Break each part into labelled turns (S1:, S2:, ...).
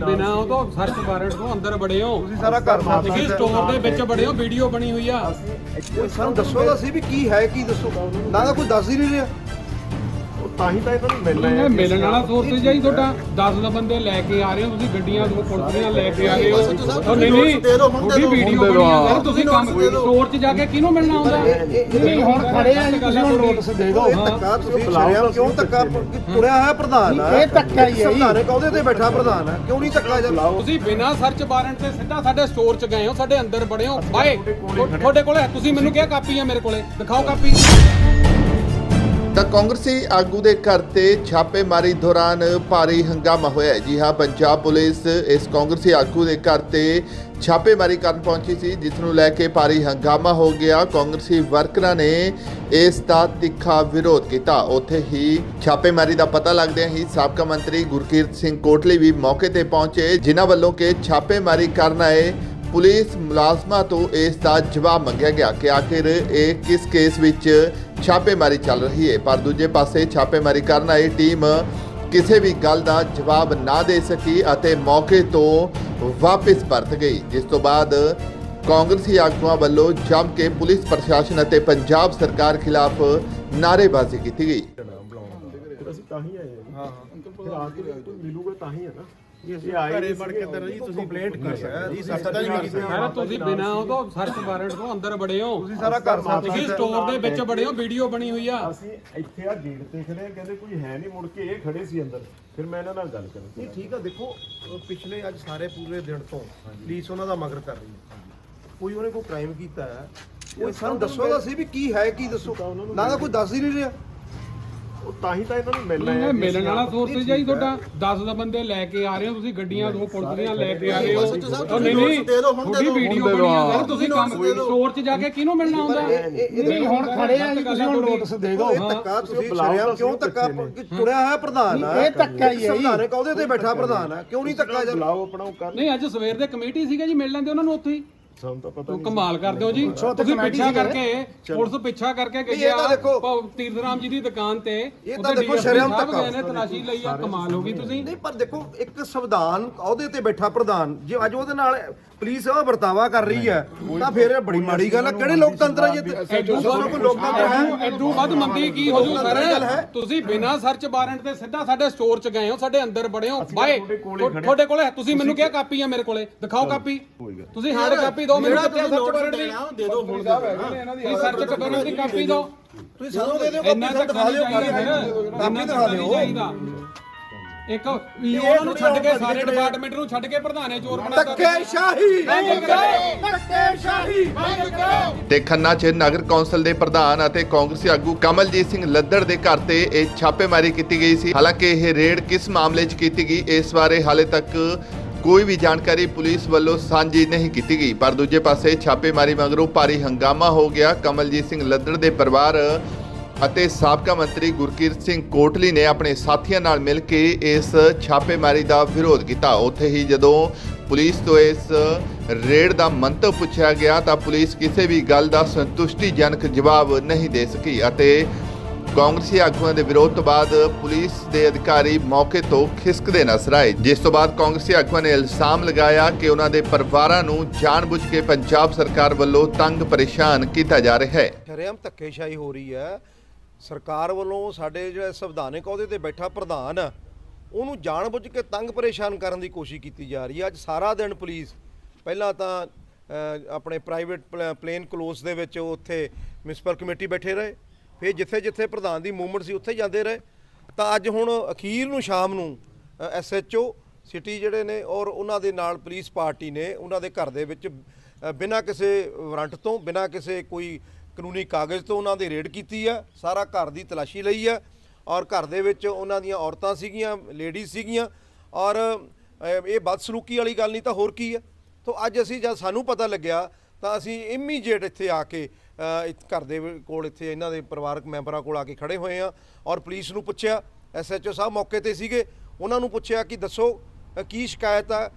S1: ਬਿਨਾ ਉਹ ਤੋਂ ਸਰਚ ਵਾਰੰਟ ਤੋਂ ਅੰਦਰ ਬੜੇ ਹੋ।
S2: ਤੁਸੀਂ ਸਾਰਾ ਘਰ ਮਾਰ
S1: ਤੁਸੀਂ ਸਟੋਰ ਦੇ ਵਿੱਚ ਬੜੇ ਹੋ ਵੀਡੀਓ ਬਣੀ ਹੋਈ ਆ।
S2: ਸਾਨੂੰ ਦੱਸੋ ਤਾਂ ਸੀ ਵੀ ਕੀ ਹੈ ਕੀ ਦੱਸੋ? ਨਾ ਤਾਂ ਕੋਈ ਦੱਸ ਹੀ ਨਹੀਂ ਰਿਹਾ।
S3: ਤਾਂ ਹੀ ਤਾਂ ਇਹਨਾਂ ਨੂੰ ਮਿਲਣਾ
S1: ਇਹ ਮਿਲਣ ਵਾਲਾ ਸੋਰਸ ਜਾਈ ਤੁਹਾਡਾ। 10 ਦਾ ਬੰਦੇ ਲੈ ਕੇ ਆ ਰਹੇ ਹੋ ਤੁਸੀਂ ਗੱਡੀਆਂ ਦੋ ਪੁਲਿਸ ਦੀਆਂ ਲੈ ਕੇ ਆ ਰਹੇ ਹੋ। ਉਹ ਨਹੀਂ ਨਹੀਂ ਤੁਹਾਡੀ ਵੀਡੀਓ ਬਣੀ ਆ ਸਰ ਤੁਸੀਂ ਕੰਮ ਸਟੋਰ 'ਚ ਜਾ ਕੇ ਕਿਹਨੂੰ ਮਿਲਣਾ ਆਉਂਦਾ?
S2: ਨਹੀਂ ਹੁਣ ਖੜੇ ਆ ਤੁਸੀਂ ਹੁਣ ਨੋਟਿਸ ਦੇ ਦਿਓ। ਇਹ ਧੱਕਾ ਤੁਸੀਂ ਸ਼ਰਿਆਮ ਕਿਉਂ ਧੱਕਾ ਤੁਰਿਆ ਹੋਇਆ ਪ੍ਰਧਾਨ ਆ ਇਹ ਧੱਕਾ ਹੀ ਹੈ ਸੰਵਿਧਾਨਕ ਅਹੁਦੇ ਤੇ ਬੈਠਾ ਪ੍ਰਧਾਨ ਆ ਕਿਉਂ ਨਹੀਂ ਧੱਕਾ ਜਾਂਦਾ
S1: ਤੁਸੀਂ ਬਿਨਾਂ ਸਰਚ ਵਾਰੰਟ ਤੇ ਸਿੱਧਾ ਸਾਡੇ ਸਟੋਰ 'ਚ ਗਏ ਹੋ ਸਾਡੇ ਅੰਦਰ ਬੜੇ ਹੋ। ਬਾਏ ਤੁਹਾਡੇ ਕੋਲੇ ਤੁਸੀਂ ਮੈਨੂੰ ਕਿਹਾ ਕਾਪੀ ਆ ਮੇਰੇ ਕੋਲੇ। ਦਿਖਾਓ ਕਾਪੀ।
S4: ਤਾਂ ਕਾਂਗਰਸੀ ਆਗੂ ਦੇ ਘਰ ਤੇ ਛਾਪੇਮਾਰੀ ਦੌਰਾਨ ਭਾਰੀ ਹੰਗਾਮਾ ਹੋਇਆ ਜੀ ਹਾਂ, ਪੰਜਾਬ ਪੁਲਿਸ ਇਸ ਕਾਂਗਰਸੀ ਆਗੂ ਦੇ ਘਰ ਤੇ ਛਾਪੇਮਾਰੀ ਕਰਨ ਪਹੁੰਚੀ ਸੀ, ਜਿਸ ਨੂੰ ਲੈ ਕੇ ਭਾਰੀ ਹੰਗਾਮਾ ਹੋ ਗਿਆ। ਕਾਂਗਰਸੀ ਵਰਕਰਾਂ ਨੇ ਇਸ ਦਾ ਤਿੱਖਾ ਵਿਰੋਧ ਕੀਤਾ। ਉੱਥੇ ਹੀ ਛਾਪੇਮਾਰੀ ਦਾ ਪਤਾ ਲੱਗਦਿਆਂ ਹੀ ਸਾਬਕਾ ਮੰਤਰੀ ਗੁਰਕੀਰਤ ਸਿੰਘ ਕੋਟਲੀ ਵੀ ਮੌਕੇ ਤੇ ਪਹੁੰਚੇ, ਜਿਨ੍ਹਾਂ ਵੱਲੋਂ ਕਿ ਛਾਪੇਮਾਰੀ ਕਰਨ ਆਏ ਪੁਲਿਸ ਮੁਲਾਜ਼ਮਾਂ ਤੋਂ ਇਸ ਦਾ ਜਵਾਬ ਮੰਗਿਆ ਗਿਆ ਕਿ ਆਖਿਰ ਇਹ ਕਿਸ ਕੇਸ ਵਿੱਚ ਛਾਪੇਮਾਰੀ ਚੱਲ ਰਹੀ ਹੈ। ਪਰ ਦੂਜੇ ਪਾਸੇ ਛਾਪੇਮਾਰੀ ਕਰਨ ਆਈ ਟੀਮ ਕਿਸੇ ਵੀ ਗੱਲ ਦਾ ਜਵਾਬ ਨਾ ਦੇ ਸਕੀ ਅਤੇ ਮੌਕੇ ਤੋਂ ਵਾਪਸ ਪਰਤ ਗਈ। ਜਿਸ ਤੋਂ ਬਾਅਦ ਕਾਂਗਰਸੀ ਆਗੂਆਂ ਵੱਲੋਂ ਜੰਮ ਕੇ ਪੁਲਿਸ ਪ੍ਰਸ਼ਾਸਨ ਅਤੇ ਪੰਜਾਬ ਸਰਕਾਰ ਖਿਲਾਫ ਨਾਅਰੇਬਾਜ਼ੀ ਕੀਤੀ ਗਈ।
S3: ਅਸੀਂ ਤਾਂ ਹੀ ਆਏ ਹਾਂ ਹਾਂ ਆ ਕੇ ਮਿਲੂਗਾ ਤਾਂ ਹੀ ਹੈ ਨਾ। ਘਰੇ ਵੜ ਕੇ ਅੰਦਰ ਜੀ ਤੁਸੀਂ ਕੰਪਲੇਂਟ ਕਰ ਸਕਦੇ ਜੀ ਸੱਤਾ ਨਹੀਂ ਕੀਤੀ
S1: ਸਰ ਤੁਸੀਂ ਬਿਨਾਂ ਉਹ ਤੋਂ ਸਰਚ ਵਾਰੰਟ ਤੋਂ ਅੰਦਰ ਬੜੇ ਹੋ।
S2: ਤੁਸੀਂ ਸਾਰਾ ਘਰ ਮਾਰ
S1: ਤੁਸੀਂ ਸਟੋਰ ਦੇ ਵਿੱਚ ਬੜੇ ਹੋ ਵੀਡੀਓ ਬਣੀ ਹੋਈ ਆ।
S3: ਅਸੀਂ ਇੱਥੇ ਆ ਗੇਟ ਤੇ ਖੜੇ ਆ, ਕਹਿੰਦੇ ਕੋਈ ਹੈ ਨਹੀਂ ਮੁੜ ਕੇ ਇਹ ਖੜੇ ਸੀ ਅੰਦਰ। ਫਿਰ ਮੈਂ ਇਹਨਾਂ ਨਾਲ ਗੱਲ ਕਰਾਂ
S2: ਨਹੀਂ ਠੀਕ ਆ ਦੇਖੋ ਅਹ ਪਿਛਲੇ ਅੱਜ ਸਾਰੇ ਪੂਰੇ ਦਿਨ ਤੋਂ ਪੁਲਿਸ ਉਹਨਾਂ ਦਾ ਮਗਰ ਕਰ ਰਹੀ ਹੈ। ਕੋਈ ਉਹਨੇ ਕੋਈ ਕ੍ਰਾਈਮ ਕੀਤਾ ਹੈ? ਕੋਈ ਸਾਨੂੰ ਦੱਸੋ ਤਾਂ ਸੀ ਵੀ ਕੀ ਹੈ ਕੀ ਦੱਸੋ? ਨਾ ਤਾਂ ਕੋਈ ਦੱਸ ਹੀ ਨਹੀਂ ਰਿਹਾ।
S3: ਉਹ ਤਾਂ ਹੀ ਤਾਂ ਇਹਨਾਂ ਨੂੰ ਮਿਲਣਾ
S1: ਵਾਲਾ ਸੋਰਸ ਜਾਈ ਤੁਹਾਡਾ। 10 ਦਾ ਬੰਦੇ ਲੈ ਕੇ ਆ ਰਹੇ ਹੋ ਤੁਸੀਂ ਗੱਡੀਆਂ ਦੋ ਪੁਲਿਸ ਦੀਆਂ ਲੈ ਕੇ ਆ ਰਹੇ ਹੋ। ਉਹ ਨਹੀਂ ਨਹੀਂ ਤੁਹਾਡੀ ਵੀਡੀਓ ਬਣੀ ਆ ਸਰ ਤੁਸੀਂ ਕੰਮ ਸਟੋਰ 'ਚ ਜਾ ਕੇ ਕਿਹਨੂੰ ਮਿਲਣਾ ਆਉਂਦਾ
S2: ਨਹੀਂ ਹੁਣ ਖੜੇ ਆ ਤੁਸੀਂ ਹੁਣ ਨੋਟਿਸ ਦੇ ਦਿਓ। ਇਹ ਧੱਕਾ ਤੁਸੀਂ ਸ਼ਰਿਆਮ ਕਿਉਂ ਧੱਕਾ ਤੁਰਿਆ ਹੋਇਆ ਪ੍ਰਧਾਨ ਆ? ਇਹ ਧੱਕਾ ਹੀ ਹੈ ਸੰਵਿਧਾਨਕ ਅਹੁਦੇ ਤੇ ਬੈਠਾ ਪ੍ਰਧਾਨ ਆ ਕਿਉਂ ਨਹੀਂ ਧੱਕਾ ਜਾਂਦਾ
S3: ਬੁਲਾਓ ਆਪਣਾ ਉਹ ਕਰ।
S1: ਨਹੀਂ ਅੱਜ ਸਵੇਰ ਦੇ ਕਮੇਟੀ ਸੀਗਾ ਜੀ ਮਿਲ ਲੈਂਦੇ ਉਹਨਾਂ ਨੂੰ ਉੱਥੇ ਹੀ।
S3: ਸਾਨੂੰ ਤਾਂ ਪਤਾ
S1: ਤੂੰ ਕਮਾਲ ਕਰਦੇ ਹੋ ਜੀ। ਤੁਸੀਂ ਪਿੱਛਾ ਕਰਕੇ ਪੁਲਿਸ ਪਿੱਛਾ ਕਰਕੇ ਗਈ ਆ ਤੀਰਥਰਾਮ ਜੀ ਦੀ ਦੁਕਾਨ ਤੇ
S2: ਇਹ ਤਾਂ ਦੇਖੋ ਸ਼ਰਮ ਧੱਕਾ।
S1: ਗਏ ਨੇ ਤਲਾਸ਼ੀ ਲਈ ਆ ਕਮਾਲ ਹੋ ਗਈ ਤੁਸੀਂ।
S2: ਨਹੀਂ ਪਰ ਦੇਖੋ ਇੱਕ ਸੰਵਿਧਾਨ ਅਹੁਦੇ ਤੇ ਬੈਠਾ ਪ੍ਰਧਾਨ ਜੇ ਅੱਜ ਉਹਦੇ ਨਾਲ ਪੁਲਿਸ ਉਹ ਵਰਤਾਵਾ ਕਰ ਰਹੀ ਹੈ ਤਾਂ ਫਿਰ ਇਹ ਬੜੀ ਮਾੜੀ ਗੱਲ ਹੈ। ਕਿਹੜੇ ਲੋਕਤੰਤਰ ਜੇ
S1: ਐਡੂ
S2: ਦੱਸੋ ਕੋਈ ਲੋਕਤੰਤਰ ਹੈ?
S1: ਐਡੂ ਵੱਧ ਮੰਦੀ ਕੀ ਹੋ ਜੂ ਸਰ। ਤੁਸੀਂ ਬਿਨਾਂ ਸਰਚ ਵਾਰੰਟ ਤੇ ਸਿੱਧਾ ਸਾਡੇ ਸਟੋਰ 'ਚ ਗਏ ਹੋ ਸਾਡੇ ਅੰਦਰ ਬੜੇ ਹੋ। ਬਾਏ ਤੁਹਾਡੇ ਕੋਲੇ ਤੁਸੀਂ ਮੈਨੂੰ ਕਿਹਾ ਕਾਪੀ ਆ ਮੇਰੇ ਕੋਲੇ। ਦਿਖਾਓ ਕਾਪੀ। ਤੁਸੀਂ ਹਾਰਡ ਕਾਪੀ ਦਿਓ ਮੈਨੂੰ ਸਰਚ ਵਾਰੰਟ ਦੀ ਦੇ ਦਿਓ ਹੁਣ ਤੁਸੀਂ ਸਰਚ ਵਾਰੰਟ ਦੀ ਕਾਪੀ ਦਿਓ
S2: ਤੁਸੀਂ ਸਾਨੂੰ ਦੇ ਦਿਓ ਕਾਪੀ ਦਿਖਾ ਦਿਓ। ਕਾਪੀ ਦਿਖਾ ਦਿਓ।
S1: ਇੱਕ ਉਹਨਾਂ ਨੂੰ ਛੱਡ ਕੇ ਸਾਰੇ ਡਿਪਾਰਟਮੈਂਟ ਨੂੰ ਛੱਡ ਕੇ ਪ੍ਰਧਾਨੇ ਚੋਰ ਬਣਾਤਾ
S2: ਧੱਕੇ ਸ਼ਾਹੀ। ਧੱਕੇ ਸ਼ਾਹੀ।
S4: ਤੇ ਖੰਨਾ 'ਚ ਨਗਰ ਕੌਂਸਲ ਦੇ ਪ੍ਰਧਾਨ ਅਤੇ ਕਾਂਗਰਸੀ ਆਗੂ ਕਮਲਜੀਤ ਸਿੰਘ ਲੱਦੜ ਦੇ ਘਰ ਤੇ ਇਹ ਛਾਪੇਮਾਰੀ ਕੀਤੀ ਗਈ ਸੀ। ਹਾਲਾਂਕਿ ਇਹ ਰੇਡ ਕਿਸ ਮਾਮਲੇ 'ਚ ਕੀਤੀ ਗਈ ਇਸ ਬਾਰੇ ਹਾਲੇ ਤੱਕ ਕੋਈ ਵੀ ਜਾਣਕਾਰੀ ਪੁਲਿਸ ਵੱਲੋਂ ਸਾਂਝੀ ਨਹੀਂ ਕੀਤੀ ਗਈ। ਪਰ ਦੂਜੇ ਪਾਸੇ ਛਾਪੇਮਾਰੀ ਮਗਰੋਂ ਭਾਰੀ ਹੰਗਾਮਾ ਹੋ ਗਿਆ। ਕਮਲਜੀਤ ਸਿੰਘ ਲੱਦੜ ਦੇ ਪਰਿਵਾਰ ਅਤੇ ਸਾਬਕਾ ਮੰਤਰੀ ਗੁਰਕੀਰਤ ਸਿੰਘ ਕੋਟਲੀ ਨੇ ਆਪਣੇ ਸਾਥੀਆਂ ਨਾਲ ਮਿਲ ਕੇ ਇਸ ਛਾਪੇਮਾਰੀ ਦਾ ਵਿਰੋਧ ਕੀਤਾ। ਉੱਥੇ ਹੀ ਜਦੋਂ ਪੁਲਿਸ ਤੋਂ ਇਸ ਰੇਡ ਦਾ ਮੰਤਵ ਪੁੱਛਿਆ ਗਿਆ ਤਾਂ ਪੁਲਿਸ ਕਿਸੇ ਵੀ ਗੱਲ ਦਾ ਸੰਤੁਸ਼ਟੀਜਨਕ ਜਵਾਬ ਨਹੀਂ ਦੇ ਸਕੀ ਅਤੇ ਕਾਂਗਰਸੀ ਆਗੂਆਂ ਦੇ ਵਿਰੋਧ ਤੋਂ ਬਾਅਦ ਪੁਲਿਸ ਦੇ ਅਧਿਕਾਰੀ ਮੌਕੇ ਤੋਂ ਖਿਸਕਦੇ ਨਜ਼ਰ ਆਏ। ਜਿਸ ਤੋਂ ਬਾਅਦ ਕਾਂਗਰਸੀ ਆਗੂਆਂ ਨੇ ਇਲਜ਼ਾਮ ਲਗਾਇਆ ਕਿ ਉਹਨਾਂ ਦੇ ਪਰਿਵਾਰਾਂ ਨੂੰ ਜਾਣਬੁੱਝ ਕੇ ਪੰਜਾਬ ਸਰਕਾਰ ਵੱਲੋਂ ਤੰਗ ਪਰੇਸ਼ਾਨ ਕੀਤਾ ਜਾ ਰਿਹਾ ਹੈ।
S2: ਸ਼ਰੇਆਮ ਧੱਕੇਸ਼ਾਹੀ ਹੋ ਰਹੀ ਹੈ। ਸਰਕਾਰ ਵੱਲੋਂ ਸਾਡੇ ਜਿਹੜਾ ਸੰਵਿਧਾਨਕ ਅਹੁਦੇ ਤੇ ਬੈਠਾ ਪ੍ਰਧਾਨ ਆ, ਉਹਨੂੰ ਜਾਣਬੁੱਝ ਕੇ ਤੰਗ ਪਰੇਸ਼ਾਨ ਕਰਨ ਦੀ ਕੋਸ਼ਿਸ਼ ਕੀਤੀ ਜਾ ਰਹੀ ਹੈ। ਅੱਜ ਸਾਰਾ ਦਿਨ ਪੁਲਿਸ ਪਹਿਲਾਂ ਤਾਂ ਆਪਣੇ ਪ੍ਰਾਈਵੇਟ ਪਲੇਨ ਕਲੋਸ ਦੇ ਵਿੱਚ ਉੱਥੇ ਮਿਊਨਿਸਪਲ ਕਮੇਟੀ ਬੈਠੇ ਰਹੇ। ਫਿਰ ਜਿੱਥੇ ਜਿੱਥੇ ਪ੍ਰਧਾਨ ਦੀ ਮੂਵਮੈਂਟ ਸੀ ਉੱਥੇ ਜਾਂਦੇ ਰਹੇ। ਤਾਂ ਅੱਜ ਹੁਣ ਅਖੀਰ ਨੂੰ ਸ਼ਾਮ ਨੂੰ ਐਸਐਚਓ ਸਿਟੀ ਜਿਹੜੇ ਨੇ ਔਰ ਉਹਨਾਂ ਦੇ ਨਾਲ ਪੁਲਿਸ ਪਾਰਟੀ ਨੇ, ਉਹਨਾਂ ਦੇ ਘਰ ਦੇ ਵਿੱਚ ਬਿਨਾਂ ਕਿਸੇ ਵਾਰੰਟ ਤੋਂ, ਬਿਨਾਂ ਕਿਸੇ ਕੋਈ ਕਾਨੂੰਨੀ ਕਾਗਜ਼ ਤੋਂ ਉਹਨਾਂ ਦੀ ਰੇਡ ਕੀਤੀ ਆ। ਸਾਰਾ ਘਰ ਦੀ ਤਲਾਸ਼ੀ ਲਈ ਆ ਔਰ ਘਰ ਦੇ ਵਿੱਚ ਉਹਨਾਂ ਦੀਆਂ ਔਰਤਾਂ ਸੀਗੀਆਂ, ਲੇਡੀਜ਼ ਸੀਗੀਆਂ ਔਰ ਇਹ ਬਦਸਲੂਕੀ ਵਾਲੀ ਗੱਲ ਨਹੀਂ ਤਾਂ ਹੋਰ ਕੀ ਆ। ਤੋਂ ਅੱਜ ਅਸੀਂ ਜਦ ਸਾਨੂੰ ਪਤਾ ਲੱਗਿਆ ਤਾਂ ਅਸੀਂ ਇਮੀਡੀਏਟ ਇੱਥੇ ਆ ਕੇ ਅ, ਘਰ ਦੇ ਕੋਲ ਇੱਥੇ ਇਹਨਾਂ ਦੇ ਪਰਿਵਾਰਕ ਮੈਂਬਰਾਂ ਕੋਲ ਆ ਕੇ ਖੜੇ ਹੋਏ ਆ ਔਰ ਪੁਲਿਸ ਨੂੰ ਪੁੱਛਿਆ ਐਸਐਚਓ ਸਾਹਿਬ ਮੌਕੇ ਤੇ ਸੀਗੇ ਉਹਨਾਂ ਨੂੰ ਪੁੱਛਿਆ ਕਿ ਦੱਸੋ ਕੀ ਸ਼ਿਕਾਇਤ ਆ?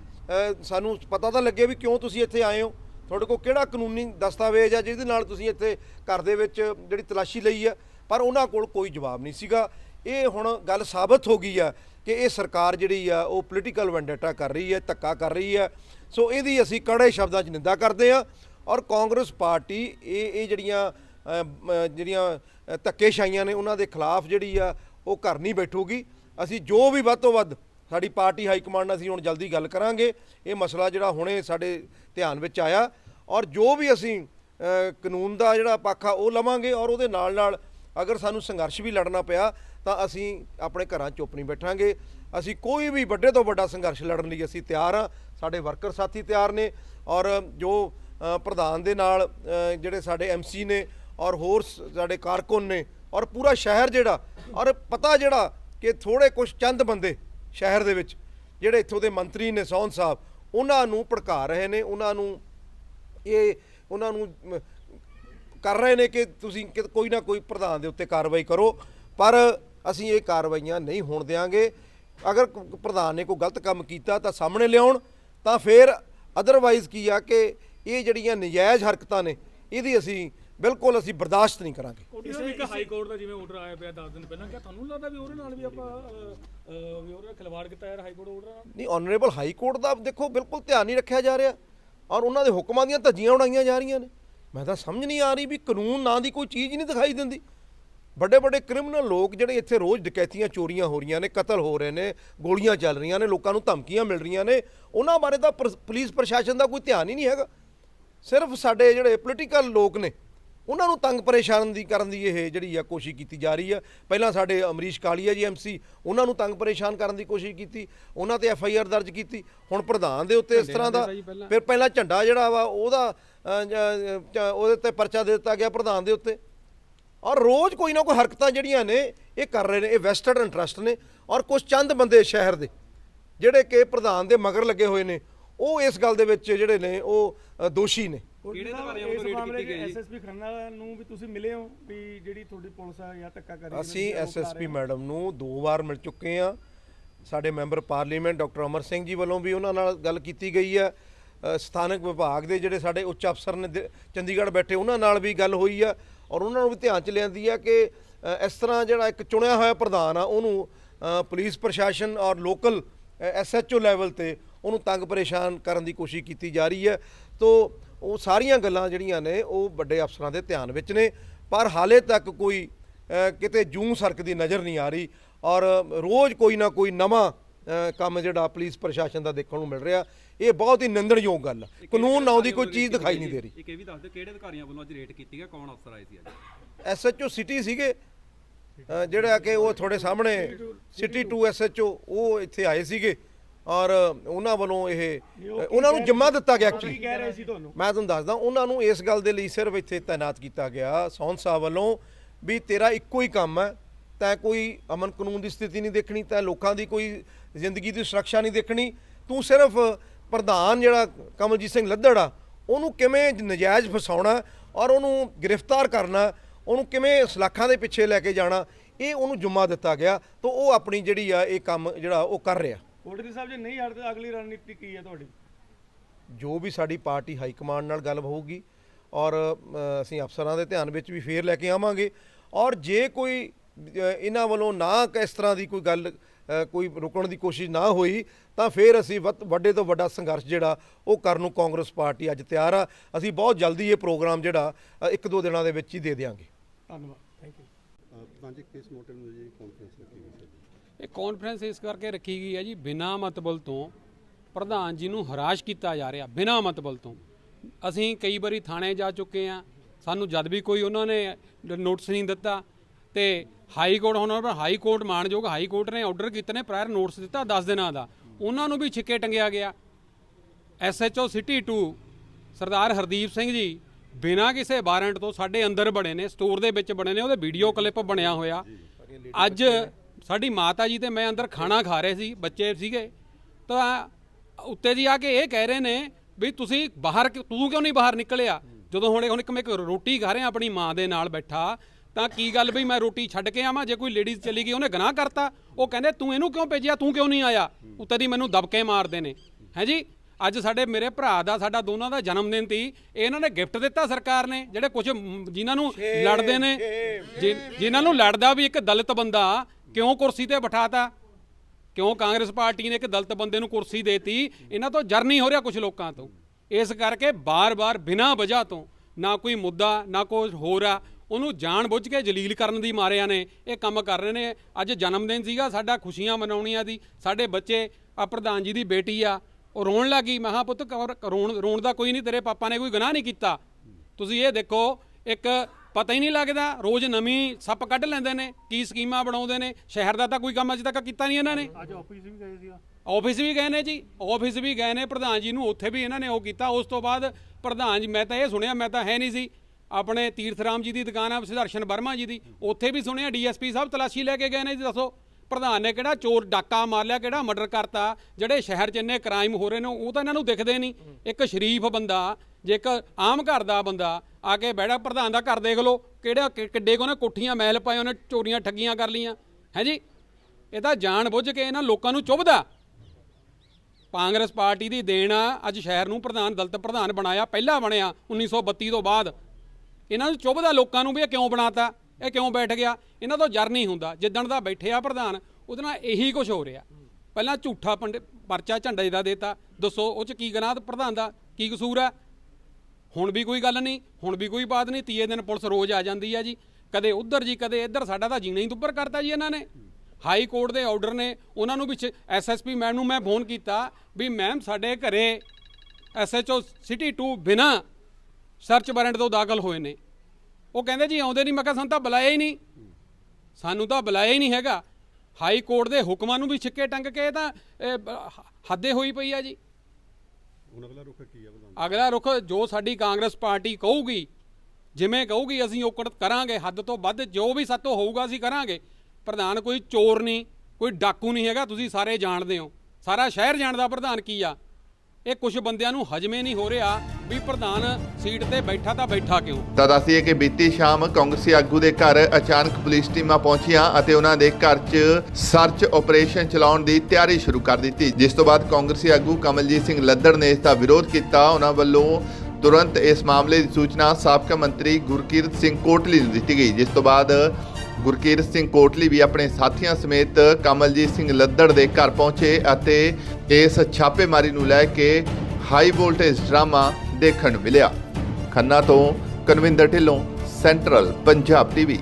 S2: ਸਾਨੂੰ ਪਤਾ ਤਾਂ ਲੱਗੇ ਵੀ ਕਿਉਂ ਤੁਸੀਂ ਇੱਥੇ ਆਏ ਹੋ? ਤੁਹਾਡੇ ਕੋਲ ਕਿਹੜਾ ਕਾਨੂੰਨੀ ਦਸਤਾਵੇਜ਼ ਆ ਜਿਹਦੇ ਨਾਲ ਤੁਸੀਂ ਇੱਥੇ ਘਰ ਦੇ ਵਿੱਚ ਜਿਹੜੀ ਤਲਾਸ਼ੀ ਲਈ ਆ? ਪਰ ਉਹਨਾਂ ਕੋਲ ਕੋਈ ਜਵਾਬ ਨਹੀਂ ਸੀਗਾ। ਇਹ ਹੁਣ ਗੱਲ ਸਾਬਤ ਹੋ ਗਈ ਆ ਕਿ ਇਹ ਸਰਕਾਰ ਜਿਹੜੀ ਆ ਉਹ ਪੋਲੀਟੀਕਲ ਵੈਂਡੇਟਾ ਕਰ ਰਹੀ ਹੈ ਧੱਕਾ ਕਰ ਰਹੀ ਹੈ ਸੋ ਇਹਦੀ ਅਸੀਂ ਕੜੇ ਸ਼ਬਦਾਂ 'ਚ ਨਿੰਦਾ ਕਰਦੇ ਆ। ਔਰ ਕਾਂਗਰਸ ਪਾਰਟੀ ਇਹ ਇਹ ਜਿਹੜੀਆਂ ਜਿਹੜੀਆਂ ਅ, ਧੱਕੇਸ਼ਾਹੀਆਂ ਨੇ ਉਹਨਾਂ ਦੇ ਖਿਲਾਫ ਜਿਹੜੀ ਆ ਉਹ ਘਰ ਨਹੀਂ ਬੈਠੂਗੀ। ਅਸੀਂ ਜੋ ਵੀ ਵੱਧ ਤੋਂ ਵੱਧ ਸਾਡੀ ਪਾਰਟੀ ਹਾਈ ਕਮਾਂਡ ਨਾਲ ਅਸੀਂ ਹੁਣ ਜਲਦੀ ਗੱਲ ਕਰਾਂਗੇ। ਇਹ ਮਸਲਾ ਜਿਹੜਾ ਹੁਣੇ ਸਾਡੇ ਧਿਆਨ ਵਿੱਚ ਆਇਆ ਔਰ ਜੋ ਵੀ ਅਸੀਂ ਕਾਨੂੰਨ ਦਾ ਜਿਹੜਾ ਪੱਖ ਆ ਉਹ ਲਵਾਂਗੇ ਔਰ ਉਹਦੇ ਨਾਲ ਨਾਲ ਅਗਰ ਸਾਨੂੰ ਸੰਘਰਸ਼ ਵੀ ਲੜਨਾ ਪਿਆ ਤਾਂ ਅਸੀਂ ਆਪਣੇ ਘਰਾਂ ਚੁੱਪ ਨਹੀਂ ਬੈਠਾਂਗੇ। ਅਸੀਂ ਕੋਈ ਵੀ ਵੱਡੇ ਤੋਂ ਵੱਡਾ ਸੰਘਰਸ਼ ਲੜਨ ਲਈ ਅਸੀਂ ਤਿਆਰ ਆ। ਸਾਡੇ ਵਰਕਰ ਸਾਥੀ ਤਿਆਰ ਨੇ ਔਰ ਜੋ ਪ੍ਰਧਾਨ ਦੇ ਨਾਲ ਜਿਹੜੇ ਸਾਡੇ ਐਮਸੀ ਨੇ ਔਰ ਹੋਰ ਸ- ਸਾਡੇ ਕਾਰਕੁਨ ਨੇ ਔਰ ਪੂਰਾ ਸ਼ਹਿਰ ਜਿਹੜਾ ਔਰ ਪਤਾ ਜਿਹੜਾ ਕਿ ਥੋੜੇ ਕੁਝ ਚੰਦ ਬੰਦੇ ਸ਼ਹਿਰ ਦੇ ਵਿੱਚ, ਜਿਹੜੇ ਇੱਥੋਂ ਦੇ ਮੰਤਰੀ ਨੇ ਸੌਨ ਸਾਹਿਬ, ਉਹਨਾਂ ਨੂੰ ਭੜਕਾ ਰਹੇ ਨੇ, ਉਹਨਾਂ ਨੂੰ ਇਹ, ਉਹਨਾਂ ਨੂੰ ਕਰ ਰਹੇ ਨੇ ਕਿ ਤੁਸੀਂ ਕਿ ਕੋਈ ਨਾ ਕੋਈ ਪ੍ਰਧਾਨ ਦੇ ਉੱਤੇ ਕਾਰਵਾਈ ਕਰੋ, ਪਰ ਅਸੀਂ ਇਹ ਕਾਰਵਾਈਆਂ ਨਹੀਂ ਹੋਣ ਦੇਵਾਂਗੇ ਅਗਰ ਪ੍ਰਧਾਨ ਨੇ ਕੋਈ ਗਲਤ ਕੰਮ ਕੀਤਾ ਤਾਂ ਸਾਹਮਣੇ ਲਿਆਉਣ, ਤਾਂ ਫਿਰ ਅਦਰਵਾਈਜ਼ ਕੀ ਆ ਕਿ ਇਹ ਜਿਹੜੀਆਂ ਨਜਾਇਜ਼ ਹਰਕਤਾਂ ਨੇ ਇਹਦੀ ਅਸੀਂ ਬਿਲਕੁਲ ਅਸੀਂ ਬਰਦਾਸ਼ਤ ਨਹੀਂ ਕਰਾਂਗੇ।
S5: ਦਾ ਇੱਕ ਹਾਈ ਕੋਰਟ ਦਾ ਜਿਵੇਂ ਆਰਡਰ ਆਇਆ ਪਿਆ 10 ਦਿਨ ਪਹਿਲਾਂ ਕਿਆ ਤੁਹਾਨੂੰ ਲੱਗਦਾ ਵੀ ਉਹਦੇ ਨਾਲ ਵੀ ਆਪਾਂ ਵੀ ਉਹਦੇ ਨਾਲ ਖਿਲਵਾੜ ਕੀਤਾ ਯਾਰ ਹਾਈ ਕੋਰਟ ਆਰਡਰ ਨਾਲ?
S2: ਨਹੀਂ ਆਨਰੇਬਲ ਹਾਈ ਕੋਰਟ ਦਾ ਦੇਖੋ ਬਿਲਕੁਲ ਧਿਆਨ ਨਹੀਂ ਰੱਖਿਆ ਜਾ ਰਿਹਾ ਔਰ ਉਹਨਾਂ ਦੇ ਹੁਕਮਾਂ ਦੀਆਂ ਧੱਜੀਆਂ ਉਡਾਈਆਂ ਜਾ ਰਹੀਆਂ ਨੇ। ਮੈਂ ਤਾਂ ਸਮਝ ਨਹੀਂ ਆ ਰਹੀ ਵੀ ਕਾਨੂੰਨ ਨਾਂ ਦੀ ਕੋਈ ਚੀਜ਼ ਹੀ ਨਹੀਂ ਦਿਖਾਈ ਦਿੰਦੀ। ਵੱਡੇ ਵੱਡੇ ਕ੍ਰਿਮੀਨਲ ਲੋਕ ਜਿਹੜੇ ਇੱਥੇ ਰੋਜ਼ ਡਕੈਤੀਆਂ ਚੋਰੀਆਂ ਹੋ ਰਹੀਆਂ ਨੇ ਕਤਲ ਹੋ ਰਹੇ ਨੇ ਗੋਲੀਆਂ ਚੱਲ ਰਹੀਆਂ ਨੇ ਲੋਕਾਂ ਨੂੰ ਧਮਕੀਆਂ ਮਿਲ ਰਹੀਆਂ ਨੇ ਉਹਨਾਂ ਬਾਰੇ ਤਾਂ ਪੁਲਿਸ ਪ੍ਰਸ਼ਾਸਨ ਦਾ ਕੋਈ ਧਿਆਨ ਹੀ ਨਹੀਂ ਹੈਗਾ। ਸਿਰਫ ਸਾਡੇ ਜਿਹੜੇ ਪੋਲੀਟੀਕਲ ਲੋਕ ਨੇ ਉਹਨਾਂ ਨੂੰ ਤੰਗ ਪਰੇਸ਼ਾਨ ਦੀ ਕਰਨ ਦੀ ਇਹ ਜਿਹੜੀ ਆ ਕੋਸ਼ਿਸ਼ ਕੀਤੀ ਜਾ ਰਹੀ ਆ। ਪਹਿਲਾਂ ਸਾਡੇ ਅਮਰੀਸ਼ ਕਾਲੀਆ ਜੀ ਐਮਸੀ ਉਹਨਾਂ ਨੂੰ ਤੰਗ ਪਰੇਸ਼ਾਨ ਕਰਨ ਦੀ ਕੋਸ਼ਿਸ਼ ਕੀਤੀ ਉਹਨਾਂ ਤੇ ਐਫ ਆਈ ਆਰ ਦਰਜ ਕੀਤੀ। ਹੁਣ ਪ੍ਰਧਾਨ ਦੇ ਉੱਤੇ ਇਸ ਤਰ੍ਹਾਂ ਦਾ ਫਿਰ ਪਹਿਲਾਂ ਝੰਡਾ ਜਿਹੜਾ ਵਾ ਉਹਦਾ ਉਹਦੇ ਤੇ ਪਰਚਾ ਦੇ ਦਿੱਤਾ ਗਿਆ ਪ੍ਰਧਾਨ ਦੇ ਉੱਤੇ। ਔਰ ਰੋਜ਼ ਕੋਈ ਨਾ ਕੋਈ ਹਰਕਤਾਂ ਜਿਹੜੀਆਂ ਨੇ ਇਹ ਕਰ ਰਹੇ ਨੇ ਇਹ ਵੈਸਟਡ ਇੰਟਰਸਟ ਨੇ। ਔਰ ਕੁਝ ਚੰਦ ਬੰਦੇ ਸ਼ਹਿਰ ਦੇ ਜਿਹੜੇ ਕਿ ਪ੍ਰਧਾਨ ਦੇ ਮਗਰ ਲੱਗੇ ਹੋਏ ਨੇ ਉਹ ਇਸ ਗੱਲ ਦੇ ਵਿੱਚ ਜਿਹੜੇ ਨੇ ਉਹ ਅ, ਦੋਸ਼ੀ ਨੇ।
S5: ਕਿਹੜੇ ਵੱਲੋਂ ਰੇਡ ਕੀਤੀ ਗਈ ਐਸਐਸਪੀ ਖੰਨਾ ਨੂੰ ਵੀ ਤੁਸੀਂ ਮਿਲੇ ਹੋ ਵੀ ਜਿਹੜੀ ਤੁਹਾਡੀ ਪੁਲਿਸ ਆ ਜਾਂ ਧੱਕਾ ਕਰ
S2: ਅਸੀਂ ਐਸਐਸਪੀ ਮੈਡਮ ਨੂੰ ਦੋ ਵਾਰ ਮਿਲ ਚੁੱਕੇ ਆ ਸਾਡੇ member parliament doctor Amar Singh ji ਵੱਲੋਂ ਵੀ ਉਹਨਾਂ ਨਾਲ ਗੱਲ ਕੀਤੀ ਗਈ ਹੈ। ਅ, ਸਥਾਨਕ ਵਿਭਾਗ ਦੇ ਜਿਹੜੇ ਸਾਡੇ ਉੱਚ ਅਫਸਰ ਨੇ ਦ- ਚੰਡੀਗੜ੍ਹ ਬੈਠੇ ਉਹਨਾਂ ਨਾਲ ਵੀ ਗੱਲ ਹੋਈ ਆ ਔਰ ਉਹਨਾਂ ਨੂੰ ਵੀ ਧਿਆਨ ਚ ਲਿਆਂਦੀ ਆ ਕਿ ਅ, ਇਸ ਤਰ੍ਹਾਂ ਜਿਹੜਾ ਇੱਕ ਚੁਣਿਆ ਹੋਇਆ ਪ੍ਰਧਾਨ ਆ ਉਹਨੂੰ ਅ, ਪੁਲਿਸ ਪ੍ਰਸ਼ਾਸਨ ਔਰ ਲੋਕਲ ਐਸਐਚਓ ਲੈਵਲ ਤੇ ਉਹਨੂੰ ਤੰਗ ਪਰੇਸ਼ਾਨ ਕਰਨ ਦੀ ਕੋਸ਼ਿਸ਼ ਕੀਤੀ ਜਾ ਰਹੀ ਹੈ। ਤੋ ਉਹ ਸਾਰੀਆਂ ਗੱਲਾਂ ਜਿਹੜੀਆਂ ਨੇ ਉਹ ਵੱਡੇ ਅਫਸਰਾਂ ਦੇ ਧਿਆਨ ਵਿੱਚ ਨੇ। ਪਰ ਹਾਲੇ ਤੱਕ ਕੋਈ ਕਿਤੇ ਜੂੰ ਸਰਕਦੀ ਨਜ਼ਰ ਨਹੀਂ ਆ ਰਹੀ। ਔਰ ਰੋਜ਼ ਕੋਈ ਨਾ ਕੋਈ ਨਵਾਂ ਕੰਮ ਜਿਹੜਾ ਪੁਲਿਸ ਪ੍ਰਸ਼ਾਸਨ ਦਾ ਦੇਖਣ ਨੂੰ ਮਿਲ ਰਿਹਾ ਇਹ ਬਹੁਤ ਹੀ ਨਿੰਦਣਯੋਗ ਗੱਲ। ਹੈ ਕਾਨੂੰਨ ਨਾਂ ਦੀ ਕੋਈ ਚੀਜ਼ ਦਿਖਾਈ ਨਹੀਂ ਦੇ ਰਹੀ।
S6: ਇੱਕ ਇਹ ਵੀ ਦੱਸ ਦਿਓ ਕਿਹੜੇ ਅਧਿਕਾਰੀਆਂ ਵੱਲੋਂ ਅੱਜ ਰੇਟ ਕੀਤੀ ਗਿਆ ਕੌਣ ਅਫਸਰ ਆਏ ਸੀ ਅੱਜ?
S2: ਐਸਐਚਓ ਸਿਟੀ ਸੀਗੇ ਜਿਹੜਾ ਕਿ ਉਹ ਤੁਹਾਡੇ ਸਾਹਮਣੇ ਸਿਟੀ 2 ਐਸਐਚਓ ਉਹ ਇੱਥੇ ਆਏ ਸੀਗੇ। ਔਰ ਉਹਨਾਂ ਵੱਲੋਂ ਇਹ ਉਹਨਾਂ ਨੂੰ ਜਿੰਮਾ ਦਿੱਤਾ ਗਿਆ ਐਕਚੁਅਲੀ
S5: ਕਹਿ ਰਹੇ ਸੀ ਤੁਹਾਨੂੰ?
S2: ਮੈਂ ਤੁਹਾਨੂੰ ਦੱਸਦਾ ਉਹਨਾਂ ਨੂੰ ਇਸ ਗੱਲ ਦੇ ਲਈ ਸਿਰਫ ਇੱਥੇ ਤਾਇਨਾਤ ਕੀਤਾ ਗਿਆ ਸੌਨ ਸਾਹਿਬ ਵੱਲੋਂ ਵੀ ਤੇਰਾ ਇੱਕੋ ਹੀ ਕੰਮ ਹੈ ਤੈਂ ਕੋਈ ਅਮਨ ਕਾਨੂੰਨ ਦੀ ਸਥਿਤੀ ਨਹੀਂ ਦੇਖਣੀ ਤੈਂ ਲੋਕਾਂ ਦੀ ਕੋਈ ਜ਼ਿੰਦਗੀ ਦੀ ਸੁਰੱਖਿਆ ਨਹੀਂ ਦੇਖਣੀ ਤੂੰ ਸਿਰਫ ਪ੍ਰਧਾਨ ਜਿਹੜਾ ਕਮਲਜੀਤ ਸਿੰਘ ਲੱਦੜ ਆ ਉਹਨੂੰ ਕਿਵੇਂ ਨਜਾਇਜ਼ ਫਸਾਉਣਾ ਔਰ ਉਹਨੂੰ ਗ੍ਰਿਫਤਾਰ ਕਰਨਾ ਉਹਨੂੰ ਕਿਵੇਂ ਸਲਾਖਾਂ ਦੇ ਪਿੱਛੇ ਲੈ ਕੇ ਜਾਣਾ ਇਹ ਉਹਨੂੰ ਜੁਮਾ ਦਿੱਤਾ ਗਿਆ ਤਾਂ ਉਹ ਆਪਣੀ ਜਿਹੜੀ ਆ ਇਹ ਕੰਮ ਜਿਹੜਾ ਉਹ ਕਰ ਰਿਹਾ।
S5: ਕੋਟਰੀ ਸਾਹਿਬ ਜੇ ਨਹੀਂ ਹਟਦੇ ਅਗਲੀ ਰਣਨੀਤੀ ਕੀ ਹੈ ਤੁਹਾਡੀ?
S2: ਜੋ ਵੀ ਸਾਡੀ ਪਾਰਟੀ ਹਾਈ ਕਮਾਂਡ ਨਾਲ ਗੱਲ ਹੋਊਗੀ ਔਰ ਅਸੀਂ ਅਫਸਰਾਂ ਦੇ ਧਿਆਨ ਵਿੱਚ ਵੀ ਫੇਰ ਲੈ ਕੇ ਆਵਾਂਗੇ ਔਰ ਜੇ ਕੋਈ ਇਹਨਾਂ ਵੱਲੋਂ ਨਾ ਇਸ ਤਰ੍ਹਾਂ ਦੀ ਕੋਈ ਗੱਲ ਕੋਈ ਰੁਕਣ ਦੀ ਕੋਸ਼ਿਸ਼ ਨਾ ਹੋਈ ਤਾਂ ਫਿਰ ਅਸੀਂ ਵੱਡੇ ਤੋਂ ਵੱਡਾ ਸੰਘਰਸ਼ ਜਿਹੜਾ ਉਹ ਕਰਨ ਨੂੰ ਕਾਂਗਰਸ ਪਾਰਟੀ ਅੱਜ ਤਿਆਰ ਆ। ਅਸੀਂ ਬਹੁਤ ਜਲਦੀ ਇਹ ਪ੍ਰੋਗਰਾਮ ਜਿਹੜਾ ਇੱਕ ਦੋ ਦਿਨਾਂ ਦੇ ਵਿੱਚ ਹੀ ਦੇ ਦਿਆਂਗੇ।
S5: ਧੰਨਵਾਦ ਥੈਂਕ ਯੂ
S3: ਪੰਜ ਕਿਸ ਮੋਟਿਵ ਨੂੰ ਜੀ ਕਾਨਫਰੰਸ ਰੱਖੀ ਗਈ ਸੀ
S1: ਇਹ ਕਾਨਫਰੰਸ ਇਸ ਕਰਕੇ ਰੱਖੀ ਗਈ ਹੈ ਜੀ ਬਿਨਾਂ ਮਤਬਲ ਤੋਂ ਪ੍ਰਧਾਨ ਜੀ ਨੂੰ ਹਰਾਸ਼ ਕੀਤਾ ਜਾ ਰਿਹਾ ਬਿਨਾਂ ਮਤਬਲ ਤੋਂ। ਅਸੀਂ ਕਈ ਵਾਰੀ ਥਾਣੇ ਜਾ ਚੁੱਕੇ ਆ ਸਾਨੂੰ ਜਦ ਵੀ ਕੋਈ ਉਹਨਾਂ ਨੇ ਨੋਟਿਸ ਨਹੀਂ ਦਿੱਤਾ ਤੇ ਹਾਈ ਕੋਰਟ ਹੁਣ ਹਾਈ ਕੋਰਟ ਮਾਨਯੋਗ ਹਾਈ ਕੋਰਟ ਨੇ ਆਰਡਰ ਕੀਤੇ ਨੇ ਪ੍ਰਾਇਰ ਨੋਟਿਸ ਦਿੱਤਾ 10 ਦਿਨਾਂ ਦਾ। ਉਹਨਾਂ ਨੂੰ ਵੀ ਛਿੱਕੇ ਟੰਗਿਆ ਗਿਆ। ਐਸਐਚਓ ਸਿਟੀ 2 ਸਰਦਾਰ ਹਰਦੀਪ ਸਿੰਘ ਜੀ ਬਿਨਾਂ ਕਿਸੇ ਵਾਰੰਟ ਤੋਂ ਸਾਡੇ ਅੰਦਰ ਬੜੇ ਨੇ ਸਟੋਰ ਦੇ ਵਿੱਚ ਬਣੇ ਨੇ ਉਹਦੇ ਵੀਡੀਓ ਕਲਿੱਪ ਬਣਿਆ ਹੋਇਆ। ਅੱਜ ਸਾਡੀ ਮਾਤਾ ਜੀ ਤੇ ਮੈਂ ਅੰਦਰ ਖਾਣਾ ਖਾ ਰਹੇ ਸੀ ਬੱਚੇ ਸੀਗੇ। ਤਾਂ ਉੱਤੇ ਜੀ ਆ ਕੇ ਇਹ ਕਹਿ ਰਹੇ ਨੇ ਵੀ ਤੁਸੀਂ ਬਾਹਰ ਤੂੰ ਕਿਉਂ ਨਹੀਂ ਬਾਹਰ ਨਿਕਲਿਆ? ਜਦੋਂ ਹੁਣ ਹੁਣ ਇੱਕ ਮੈਂ ਇੱਕ ਰੋਟੀ ਖਾ ਰਿਹਾ ਆਪਣੀ ਮਾਂ ਦੇ ਨਾਲ ਬੈਠਾ ਤਾਂ ਕੀ ਗੱਲ ਵੀ ਮੈਂ ਰੋਟੀ ਛੱਡ ਕੇ ਆਵਾਂ? ਜੇ ਕੋਈ ਲੇਡੀਜ਼ ਚਲੀ ਗਈ ਉਹਨੇ ਗੁਨਾਹ ਕਰਤਾ। ਉਹ ਕਹਿੰਦੇ ਤੂੰ ਇਹਨੂੰ ਕਿਉਂ ਭੇਜਿਆ? ਤੂੰ ਕਿਉਂ ਨਹੀਂ ਆਇਆ? ਉੱਤੇ ਦੀ ਮੈਨੂੰ ਦਬਕੇ ਮਾਰਦੇ ਨੇ। ਹੈ ਜੀ? ਅੱਜ ਸਾਡੇ ਮੇਰੇ ਭਰਾ ਦਾ ਸਾਡਾ ਦੋਨਾਂ ਦਾ ਜਨਮ ਦਿਨ ਸੀ। ਇਹਨਾਂ ਨੇ ਗਿਫਟ ਦਿੱਤਾ ਸਰਕਾਰ ਨੇ ਜਿਹੜੇ ਕੁਝ ਜਿਨ੍ਹਾਂ ਨੂੰ ਲੜਦੇ ਨੇ। ਜਿਨ੍ਹਾਂ ਨੂੰ ਲੜਦਾ ਵੀ ਇੱਕ ਦਲਿਤ ਬੰਦਾ ਕਿਉਂ ਕੁਰਸੀ ਤੇ ਬਿਠਾਤਾ? ਕਿਉਂ ਕਾਂਗਰਸ ਪਾਰਟੀ ਨੇ ਇੱਕ ਦਲਤ ਬੰਦੇ ਨੂੰ ਕੁਰਸੀ ਦੇਤੀ? ਇਹਨਾਂ ਤੋਂ ਜਰਨੀ ਹੋ ਰਿਹਾ ਕੁਝ ਲੋਕਾਂ ਤੋਂ। ਇਸ ਕਰਕੇ ਬਾਰ-ਬਾਰ ਬਿਨਾਂ ਵਜ੍ਹਾ ਤੋਂ ਨਾ ਕੋਈ ਮੁੱਦਾ, ਨਾ ਕੋਈ ਹੋਰ ਆ। ਉਹਨੂੰ ਜਾਣ ਬੁੱਝ ਕੇ ਜਲੀਲ ਕਰਨ ਦੀ ਮਾਰਿਆਂ ਨੇ ਇਹ ਕੰਮ ਕਰ ਰਹੇ ਨੇ। ਅੱਜ ਜਨਮ ਦਿਨ ਸੀਗਾ, ਸਾਡਾ ਖੁਸ਼ੀਆਂ ਮਨਾਉਣੀਆਂ ਦੀ। ਸਾਡੇ ਬੱਚੇ, ਆ ਪ੍ਰਧਾਨ ਜੀ ਦੀ ਬੇਟੀ ਆ, ਉਹ ਰੋਣ ਲੱਗੀ ਮੈਂ ਕਿਹਾ, ਪੁੱਤ ਕੌਰ- ਰੋਣ ਰੋਣ ਦਾ ਕੋਈ ਨਹੀਂ, ਤੇਰੇ ਪਾਪਾ ਨੇ ਕੋਈ ਗੁਨਾਹ ਨਹੀਂ ਕੀਤਾ। ਤੁਸੀਂ ਇਹ ਦੇਖੋ, ਇੱਕ ਪਤਾ ਹੀ ਨਹੀਂ ਲੱਗਦਾ ਰੋਜ਼ ਨਵੀਂ ਸੱਪ ਕੱਢ ਲੈਂਦੇ ਨੇ ਕੀ ਸਕੀਮਾਂ ਬਣਾਉਂਦੇ ਨੇ ਸ਼ਹਿਰ ਦਾ ਤਾਂ ਕੋਈ ਕੰਮ ਅਜੇ ਤੱਕ ਕੀਤਾ ਨਹੀਂ ਇਹਨਾਂ ਨੇ।
S5: ਅੱਜ ਆਫਿਸ ਵੀ ਗਏ ਸੀ
S1: ਆਫਿਸ ਵੀ ਗਏ ਨੇ ਜੀ ਆਫਿਸ ਵੀ ਗਏ ਨੇ ਪ੍ਰਧਾਨ ਜੀ ਨੂੰ ਉੱਥੇ ਵੀ ਇਹਨਾਂ ਨੇ ਉਹ ਕੀਤਾ ਉਸ ਤੋਂ ਬਾਅਦ ਪ੍ਰਧਾਨ ਜੀ ਮੈਂ ਤਾਂ ਇਹ ਸੁਣਿਆ ਮੈਂ ਤਾਂ ਹੈ ਨਹੀਂ ਸੀ। ਆਪਣੇ ਤੀਰਥ ਰਾਮ ਜੀ ਦੀ ਦੁਕਾਨ ਆ ਸੁਦਰਸ਼ਨ ਵਰਮਾ ਜੀ ਦੀ ਉੱਥੇ ਵੀ ਸੁਣਿਆ ਡੀਐਸਪੀ ਸਾਹਿਬ ਤਲਾਸ਼ੀ ਲੈ ਕੇ ਗਏ ਨੇ ਜੀ ਦੱਸੋ। ਪ੍ਰਧਾਨ ਨੇ ਕਿਹੜਾ ਚੋਰ ਡਾਕਾ ਮਾਰ ਲਿਆ, ਕਿਹੜਾ ਮਰਡਰ ਕਰਤਾ, ਜਿਹੜੇ ਸ਼ਹਿਰ 'ਚ ਇੰਨੇ ਕ੍ਰਾਈਮ ਹੋ ਰਹੇ ਨੇ, ਉਹ ਤਾਂ ਇਹਨਾਂ ਨੂੰ ਦਿਖਦੇ ਨਹੀਂ। ਇੱਕ ਸ਼ਰੀਫ ਬੰਦਾ, ਜੇ ਇੱਕ ਆਮ ਘਰ ਦਾ ਬੰਦਾ ਆ ਕੇ ਬੈਠਾ ਪ੍ਰਧਾਨ ਦਾ ਘਰ ਦੇਖ ਲਓ, ਕਿਹੜਾ ਕਿ- ਕਿੱਡੇ ਕੋ ਨੇ ਕੋਠੀਆਂ ਮਹਿਲ ਪਾਏ, ਉਹਨੇ ਚੋਰੀਆਂ ਠੱਗੀਆਂ ਕਰ ਲੀਆਂ ਹੈ ਜੀ? ਇਹ ਤਾਂ ਜਾਣ ਬੁੱਝ ਕੇ ਇਹਨਾਂ ਲੋਕਾਂ ਨੂੰ ਚੁੱਭਦਾ। ਕਾਂਗਰਸ ਪਾਰਟੀ ਦੀ ਦੇਣ ਆ, ਅੱਜ ਸ਼ਹਿਰ ਨੂੰ ਪ੍ਰਧਾਨ, ਦਲਤ ਪ੍ਰਧਾਨ ਬਣਾਇਆ, ਪਹਿਲਾ ਬਣਿਆ 1932 ਤੋਂ ਬਾਅਦ। ਇਹਨਾਂ ਨੂੰ ਚੁੱਭਦਾ ਲੋਕਾਂ ਨੂੰ ਵੀ ਇਹ ਕਿਉਂ ਬਣਾਤਾ? ਇਹ ਕਿਉਂ ਬੈਠ ਗਿਆ? ਇਹਨਾਂ ਤੋਂ ਜਰ ਨਹੀਂ ਹੁੰਦਾ। ਜਿੱਦਣ ਦਾ ਬੈਠੇ ਆ ਪ੍ਰਧਾਨ, ਉਹਦੇ ਨਾਲ ਇਹੀ ਕੁਝ ਹੋ ਰਿਹਾ। ਪਹਿਲਾਂ ਝੂਠਾ ਪੰਡ, ਪਰਚਾ ਝੰਡੇ ਦਾ ਦੇਤਾ। ਦੱਸੋ, ਉਹ ਚ ਕੀ ਗਨਾਹ ਪ੍ਰਧਾਨ ਦਾ? ਕੀ ਕਸੂਰ ਹੈ ਹੁਣ ਵੀ ਕੋਈ ਗੱਲ ਨਹੀਂ, ਹੁਣ ਵੀ ਕੋਈ ਬਾਤ ਨਹੀਂ। ਤੀਏ ਦਿਨ ਪੁਲਿਸ ਰੋਜ਼ ਆ ਜਾਂਦੀ ਹੈ ਜੀ। ਕਦੇ ਉਧਰ ਜੀ, ਕਦੇ ਇੱਧਰ। ਸਾਡਾ ਤਾਂ ਜੀਣਾ ਹੀ ਦੁੱਬਰ ਕਰਤਾ ਜੀ ਇਹਨਾਂ ਨੇ। ਹਾਈ ਕੋਰਟ ਦੇ ਆਰਡਰ ਨੇ। ਉਹਨਾਂ ਨੂੰ ਵਿੱਚ ਐਸਐਸਪੀ ਮੈਮ ਨੂੰ ਮੈਂ ਫੋਨ ਕੀਤਾ ਵੀ, ਮੈਮ, ਸਾਡੇ ਘਰੇ ਐਸਐਚਓ ਸਿਟੀ 2 ਬਿਨਾ ਸਰਚ ਵਾਰੰਟ ਤੋਂ ਦਾਖਲ ਹੋਏ ਨੇ। ਉਹ ਕਹਿੰਦੇ ਜੀ ਆਉਂਦੇ ਨਹੀਂ। ਮੈਂ ਕਿਹਾ ਸਾਨੂੰ ਤਾਂ ਬੁਲਾਇਆ ਹੀ ਨਹੀਂ। ਸਾਨੂੰ ਤਾਂ ਬੁਲਾਇਆ ਹੀ ਨਹੀਂ ਹੈਗਾ। ਹਾਈ ਕੋਰਟ ਦੇ ਹੁਕਮਾਂ ਨੂੰ ਵੀ ਛਿੱਕੇ ਟੰਗ ਕੇ ਇਹ ਤਾਂ ਹੱਦੇ ਹੋਈ ਪਈ ਆ ਜੀ। ਅਗਲਾ ਰੁਖ ਜੋ ਸਾਡੀ ਕਾਂਗਰਸ ਪਾਰਟੀ ਕਹੂਗੀ ਜਿਵੇਂ ਕਹੂਗੀ ਅਸੀਂ ਕਰ- ਕਰਾਂਗੇ। ਹੱਦ ਤੋਂ ਵੱਧ ਜੋ ਵੀ ਸਾਤੋਂ ਹੋਊਗਾ ਅਸੀਂ ਕਰਾਂਗੇ। ਪ੍ਰਧਾਨ ਕੋਈ ਚੋਰ ਨਹੀਂ ਕੋਈ ਡਾਕੂ ਨਹੀਂ ਹੈਗਾ ਤੁਸੀਂ ਸਾਰੇ ਜਾਣਦੇ ਹੋ। ਸਾਰਾ ਸ਼ਹਿਰ ਜਾਣਦਾ ਪ੍ਰਧਾਨ ਕੀ ਆ। ਇਹ ਕੁਝ ਬੰਦਿਆਂ ਨੂੰ ਹਜਮੇ ਨਹੀਂ ਹੋ ਰਿਹਾ ਵੀ ਪ੍ਰਧਾਨ ਸੀਟ ਤੇ ਬੈਠਾ ਤਾਂ ਬੈਠਾ ਕਿਉਂ?
S4: ਤਾਂ ਦੱਸੀਏ ਕਿ ਬੀਤੀ ਸ਼ਾਮ ਕਾਂਗਰਸੀ ਆਗੂ ਦੇ ਘਰ ਅਚਾਨਕ ਪੁਲਿਸ ਟੀਮਾਂ ਪਹੁੰਚੀਆਂ ਅਤੇ ਉਹਨਾਂ ਦੇ ਘਰ 'ਚ ਸਰਚ ਆਪਰੇਸ਼ਨ ਚਲਾਉਣ ਦੀ ਤਿਆਰੀ ਸ਼ੁਰੂ ਕਰ ਦਿੱਤੀ। ਜਿਸ ਤੋਂ ਬਾਅਦ ਕਾਂਗਰਸੀ ਆਗੂ ਕਮਲਜੀਤ ਸਿੰਘ ਲੱਦੜ ਨੇ ਇਸ ਦਾ ਵਿਰੋਧ ਕੀਤਾ। ਉਹਨਾਂ ਵੱਲੋਂ ਤੁਰੰਤ ਇਸ ਮਾਮਲੇ ਦੀ ਸੂਚਨਾ ਸਾਬਕਾ ਮੰਤਰੀ ਗੁਰਕੀਰਤ ਸਿੰਘ ਕੋਟਲੀ ਨੂੰ ਦਿੱਤੀ ਗਈ। ਜਿਸ ਤੋਂ ਬਾਅਦ ਗੁਰਕੀਰਤ ਸਿੰਘ ਕੋਟਲੀ ਵੀ ਆਪਣੇ ਸਾਥੀਆਂ ਸਮੇਤ ਕਮਲਜੀਤ ਸਿੰਘ ਲੱਦੜ ਦੇ ਘਰ ਪਹੁੰਚੇ ਅਤੇ ਇਸ ਛਾਪੇਮਾਰੀ ਨੂੰ ਲੈ ਕੇ ਹਾਈ ਵੋਲਟੇਜ ਡਰਾਮਾ ਦੇਖਣ ਨੂੰ ਮਿਲਿਆ। ਖੰਨਾ ਤੋਂ ਕਨਵਿੰਦਰ ਢਿੱਲੋਂ, ਸੈਂਟਰਲ ਪੰਜਾਬ ਟੀਵੀ।